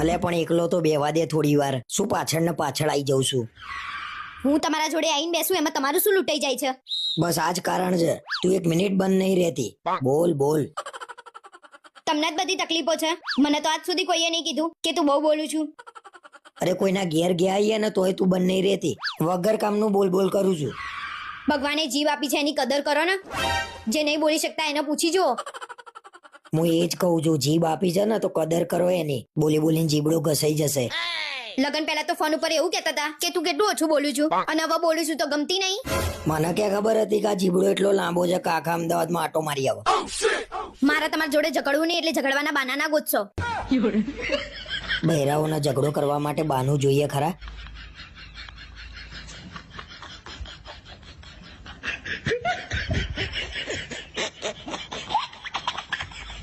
અલે પણ એકલો તો બેવા દે થોડી વાર. શું પાછળ ને પાછળ આવી જઉં છું? હું તમારા જોડે આવીને બેસું એમાં તમારું શું લૂંટાઈ જાય છે? બસ આ જ કારણ છે. તું એક મિનિટ બંધ નહીં રહેતી. બોલ બોલ. તમને જ બધી તકલીફો છે? મને તો આજ સુધી કોઈએ નહીં કીધું કે તું બહુ બોલું છું. અરે કોઈના ઘેર ગયા આવીએ ને તોય તું બંધ નહીં રહેતી. વગર કામનું બોલ બોલ કરું છું. ભગવાને જીવ આપી છે એની કદર કરો ને. જે નહીં બોલી શકતા એને પૂછી જુઓ. હું એ જ કહું છું જીભ આપી છે ને તો કદર કરો એની. બોલી બોલીને જીબડો ઘસાઈ જશે. લગન પહેલા તો ફોન ઉપર એવું કહેતા હતા કે તું કેટલું ઓછું બોલું છું અને હવે બોલું છું તો ગમતી નહીં? મને ક્યાં ખબર હતી કે આ જીબડો એટલો લાંબો છે કે આખા અમદાવાદમાં આટો મારી આવો. મારા તમારા જોડે ઝઘડવું નહીં એટલે ઝઘડવાના બાના ના ગોતશો. બહેરાઓનો ઝઘડો કરવા માટે બાનું જોઈએ ખરા?